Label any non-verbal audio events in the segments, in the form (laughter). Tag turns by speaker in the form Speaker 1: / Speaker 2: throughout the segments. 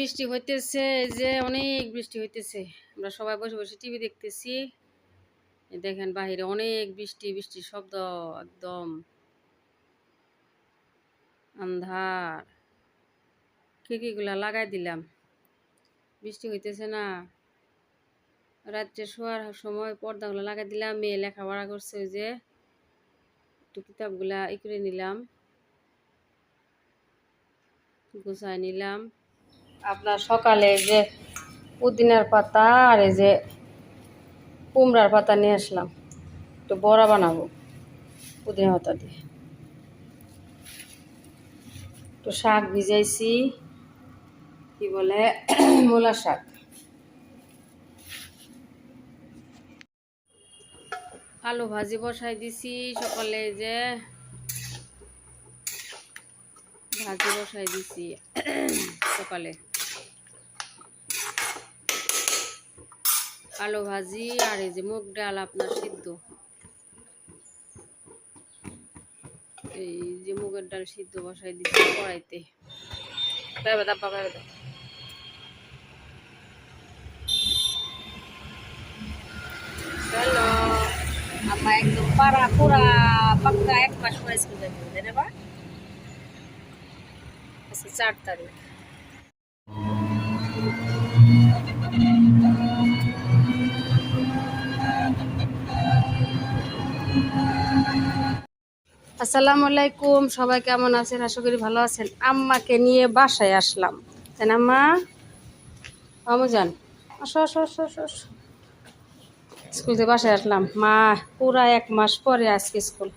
Speaker 1: বৃষ্টি হইতেছে যে অনেক বৃষ্টি হইতেছে। আমরা সবাই বসে বসে টিভি দেখতেছি। দেখেন বাহিরে অনেক বৃষ্টি বৃষ্টির শব্দ একদম। আন্ধার। খিড়কিগুলা লাগাই দিলাম। বৃষ্টি হইতেছে না। রাত্রে শোয়ার সময় পর্দাগুলো লাগাই দিলাম, মেয়ে লেখাপড়া করছে ওই যে। একটু কিতাবগুলা ই করে নিলাম। গুছাই নিলাম। আপনার সকালে যে পুদিনার পাতা আর এই যে কুমড়ার পাতা নিয়ে আসলাম। একটু বড়া বানাবো পুদিনা পাতা দিয়ে। একটু শাক ভিজাইছি, কি বলে, মূলা শাক। আলু ভাজি বসাই দিছি, সকালে যে ভাজি বসাই দিছি সকালে। আলু ভাজি আর এই যে মুগ ডাল আপনার সিদ্ধ। এই যে মুগের ডাল সিদ্ধ বসাই দিছি কড়াইতে। একদম পাড়া পাক্কা এক মাস তাই আচ্ছা চার তারিখ। আসসালামু আলাইকুম, সবাই কেমন আছেন? আশা করি ভালো আছেন। আম্মাকে নিয়ে বাসায় আসলাম। তাই না আম্মা? আমু যান আসো। স্কুল থেকে বাসায় আসলাম। মা, পুরা এক মাস পরে আজকে স্কুল।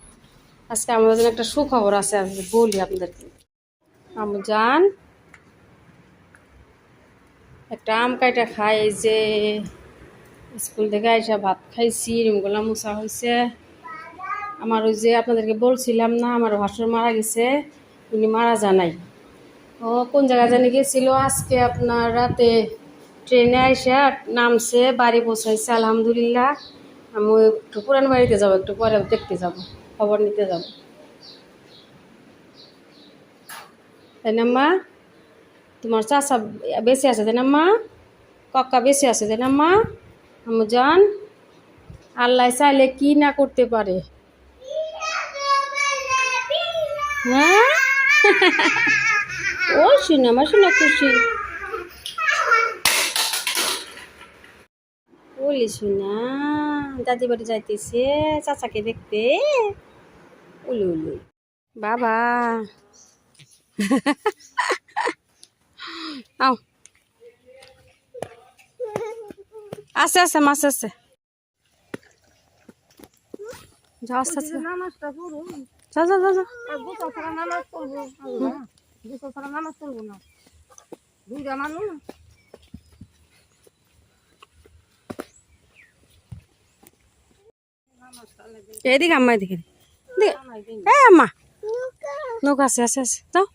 Speaker 1: আজকে আমাদের জন্য একটা সুখবর আছে আজকে বলি আপনাদেরকে। আমু যান একটা আম কাইটা খাই যে স্কুল থেকে আইসা ভাত খাইছি, রুমগুলা মুছা হয়েছে আমার ওই যে আপনাদেরকে বলছিলাম না, আমার ভাসুর মারা গেছে, উনি মারা জানাই ও কোন জায়গায় জানি গেছিল, আজকে আপনার রাতে ট্রেনে আইসা নামছে, বাড়ি পৌঁছাইছে, আলহামদুলিল্লাহ। আমি একটু পুরান বাড়িতে যাব, একটু পরে দেখতে যাব, খবর নিতে যাব। তাই না, মা? তোমার চাষা বেশি আছে, তাই না, মা? কক্কা বেশি আছে, তাই না, মা? আমি জান, আল্লাহ চাইলে কি না করতে পারে? হ্যাঁ ও শুনে আমার শুনে খুশি বলি শুনা দাদি বাড়ি যাইতেছে, চাচাকে দেখতে। উলু উলু বাবা। (laughs) আছে আছে, মাছ আছে। যাও, আস্তে আস্তে।
Speaker 2: যা যা
Speaker 1: যাও
Speaker 2: আর গোসল ছাড়া নামাজ পড়ব। গোসল ছাড়া নামাজ পড়ব না। দুইটা মানুষ
Speaker 1: এদিকে আম্মা এদিকে। এ আম্মা। নৌকা আছে আছে আছে। যাও।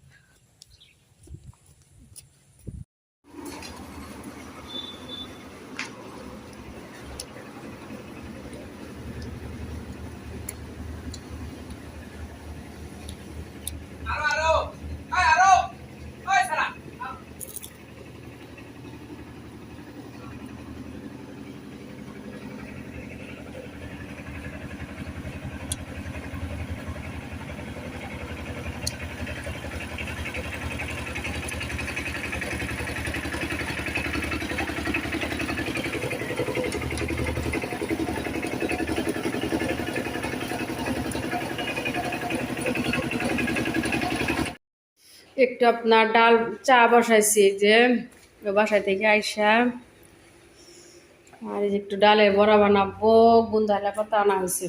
Speaker 1: একটু আপনার ডাল, চা বসাইছি যে, বাসায় থেকে আইসা, আর একটু ডালে বড়া বানাবো, বুন্দাইলা পাতা আনা হয়েছে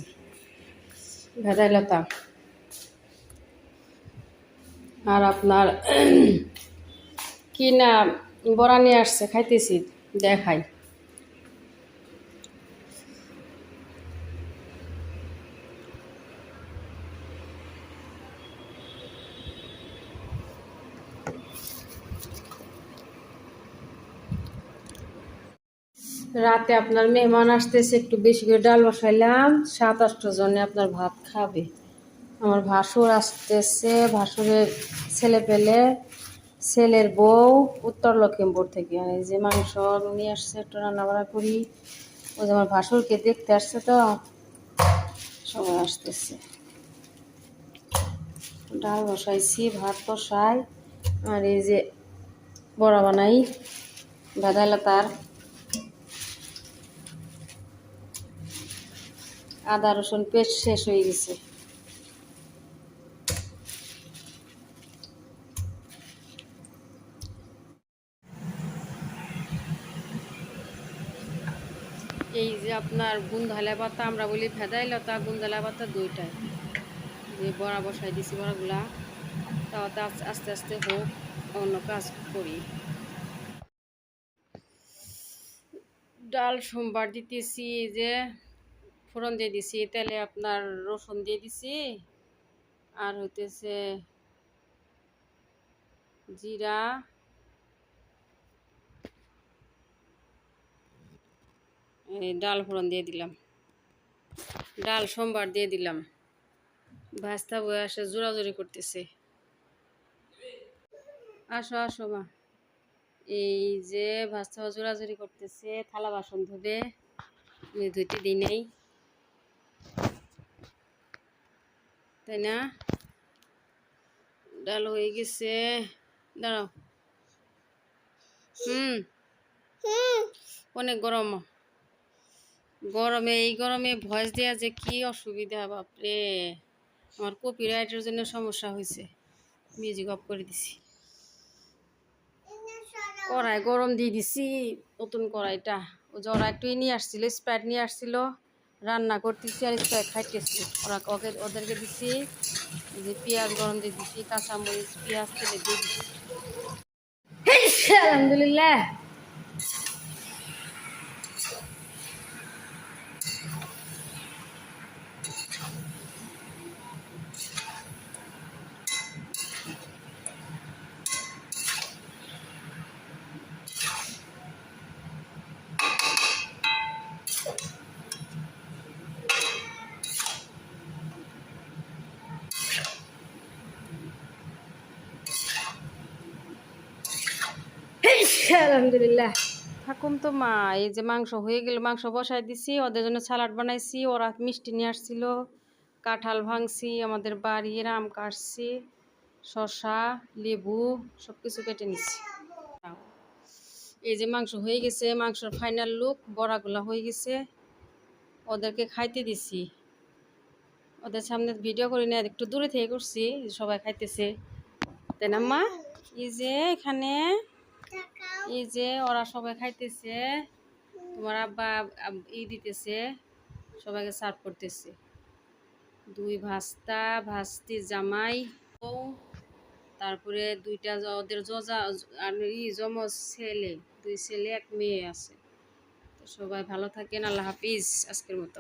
Speaker 1: ভেদাই লতা আর আপনার (clears throat) কি না বড়া নিয়ে আসছে, খাইতেছি, দেখাই। রাতে আপনার মেহমান আসতেছে, একটু বেশি করে ডাল বসাইলাম। সাত, আটটা জনে আপনার ভাত খাবে। আমার ভাসুর আসতেছে, ভাসুরের ছেলে পেলে। ছেলের বউ উত্তর লখিমপুর থেকে। আর এই যে মাংস নিয়ে আসছে, একটু রান্না বান্না করি। ওই যে আমার ভাসুরকে দেখতে আসছে তো, সবাই আসতেছে। ডাল বসাইছি, ভাত বসাই। আর এই যে বড়া বানাই ভেদাইলা তার আদা, রসুন, পেস্ট শেষ হয়ে গেছে। এই যে আপনার গুন্ধালা পাতা, আমরা বলি ভেদাই লতা, গুন্ধালা পাতা দুইটাই। যে বড়া বসাই দিছি বড়াগুলা আস্তে আস্তে আস্তে হোক, অন্য কাজ করি। ডাল, সোমবার দিতেছি যে ফোড়ন দিয়ে দিছি, তেলে আপনার রসুন দিয়ে দিছি, আর হইতেছে জিরা। এই ডাল ফোড়ন দিয়ে দিলাম, ডাল সোমবার দিয়ে দিলাম। ভাস্তা বয়ে আসে, জোরাজোরি করতেছে। আসো আসো মা। এই যে ভাস্তা জোরাজোরি করতেছে, থালা বাসন ধুবে ধুইতে দিই নেই। তাই না? ডাল হয়ে গেছে। দাঁড়াও। হুম। অনেক গরম। গরমে এই গরমে ভয়েস দেওয়া যে কি অসুবিধা বাপরে। আমার কপিরাইটের জন্য সমস্যা হয়েছে। মিউজিক অফ করে দিছি। কড়াই গরম দিয়ে দিছি। নতুন কড়াইটা। ও জরা একটু নিয়ে আসছিল স্প্রাইট নিয়ে আসছিল। রান্না করতেছি আর একটু খাইতেছি। ওরা ওকে ওদেরকে দিছি যে পেঁয়াজ গরম দিয়ে দিছি, কাঁচামরিচ, পেঁয়াজ তেলে দিয়ে দিছি। আলহামদুলিল্লাহ আলহামদুলিল্লাহ। থাকুম তো মা, এই যে মাংস হয়ে গেল, মাংস বসাই দিছি, ওদের জন্য সালাড বানাইছি, ওরা মিষ্টি নিয়ে আসছিল, কাঁঠাল ভাঙছি, আমাদের বাড়ির আম কাটছি, শসা, লেবু সব কিছু কেটে নিছি। এই যে মাংস হয়ে গেছে, মাংসর ফাইনাল লুক বড়াগুলা হয়ে গেছে, ওদেরকে খাইতে দিছি। ওদের সামনে ভিডিও করি না একটু দূরে থেকে করছি, সবাই খাইতেছে। তাই না মা? এই যে এখানে এই যে ওরা সবাই খাইতেছে, তোমার আব্বা ই দিতেছে, সবাইকে সার্ভ করতেছে। দুই ভাস্তা, ভাস্তি জামাই তারপরে দুইটা ওদের জজা আর ই জমজ ছেলে, দুই ছেলে, এক মেয়ে আছে। সবাই ভালো থাকেন, আল্লাহ হাফিজ, আজকের মতো।